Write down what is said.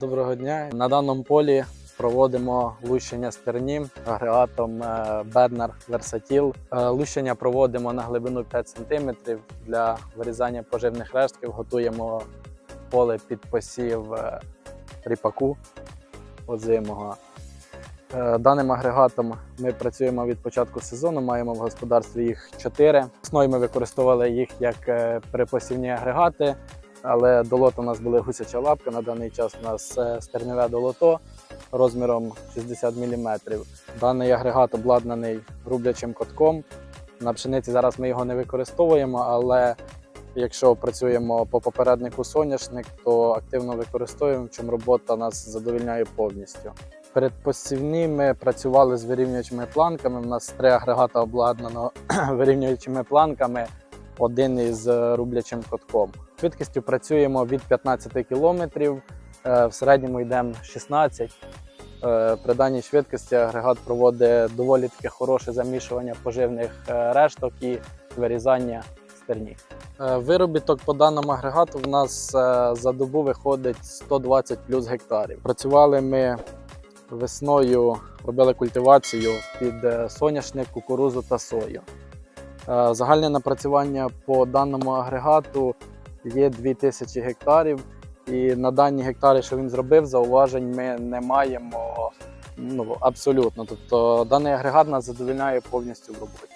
Доброго дня. На даному полі проводимо лущення стерні агрегатом е, Bednar Versatile. Е, Лущення проводимо на глибину 5 см для вирізання поживних рештків. Готуємо поле під посів е, ріпаку озимого. Даним агрегатом ми працюємо від початку сезону. Маємо в господарстві їх 4. Весною ми використовували їх як припосівні агрегати, але долот у нас були гусяча лапка. На даний час у нас е, стерневе долото розміром 60 мм. Даний агрегат обладнаний рублячим котком. На пшениці зараз ми його не використовуємо, але якщо працюємо по попереднику соняшник, то активно використовуємо, чому робота нас задовільняє повністю. Перед посівні ми працювали з вирівнюючими планками. У нас три агрегата обладнано вирівнюючими планками, один із е, рублячим котком. Швидкістю працюємо від 15 км, в середньому йдемо 16 Е, При даній швидкості агрегат проводить доволі таке хороше замішування поживних е, решток і вирізання стерні. Е, Виробіток по даному агрегату в нас е, за добу виходить 120 плюс гектарів. Працювали ми весною, робили культивацію під е, соняшник, кукурузу та сою. Е, Загальне напрацювання по даному агрегату є 2000 гектарів. І на дані гектари, що він зробив, зауважень ми не маємо ну, абсолютно. Тобто даний агрегат нас задовільняє повністю в роботі.